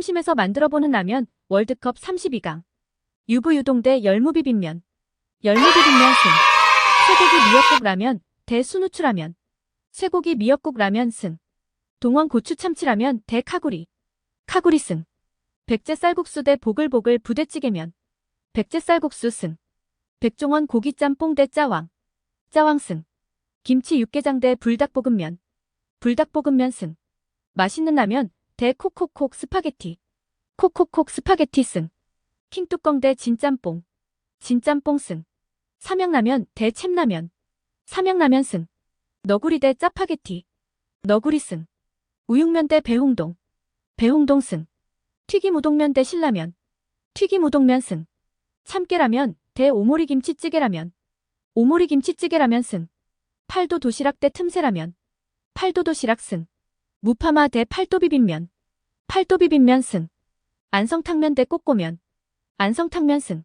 심심해서 만들어보는 라면 월드컵 32강. 유부유동 대 열무비빔면. 열무비빔면 승. 쇠고기 미역국 라면 대 순우추 라면. 쇠고기 미역국 라면 승. 동원 고추 참치 라면 대 카구리. 카구리 승. 백제 쌀국수 대 보글보글 부대찌개면. 백제 쌀국수 승. 백종원 고기 짬뽕 대 짜왕. 짜왕 승. 김치 육개장 대 불닭볶음면. 불닭볶음면 승. 맛있는 라면 대 콕콕콕 스파게티. 콕콕콕 스파게티 승. 킹뚜껑 대 진짬뽕. 진짬뽕 승. 삼양라면 대 챔라면. 삼양라면 승. 너구리 대 짜파게티. 너구리 승. 우육면 대 배홍동. 배홍동 승. 튀김 우동면 대 신라면. 튀김 우동면 승. 참깨라면 대 오모리 김치찌개라면. 오모리 김치찌개라면 승. 팔도 도시락 대 틈새라면. 팔도 도시락 승. 무파마 대 팔도 비빔면. 팔도 비빔면 승. 안성탕면 대 꼬꼬면. 안성탕면 승.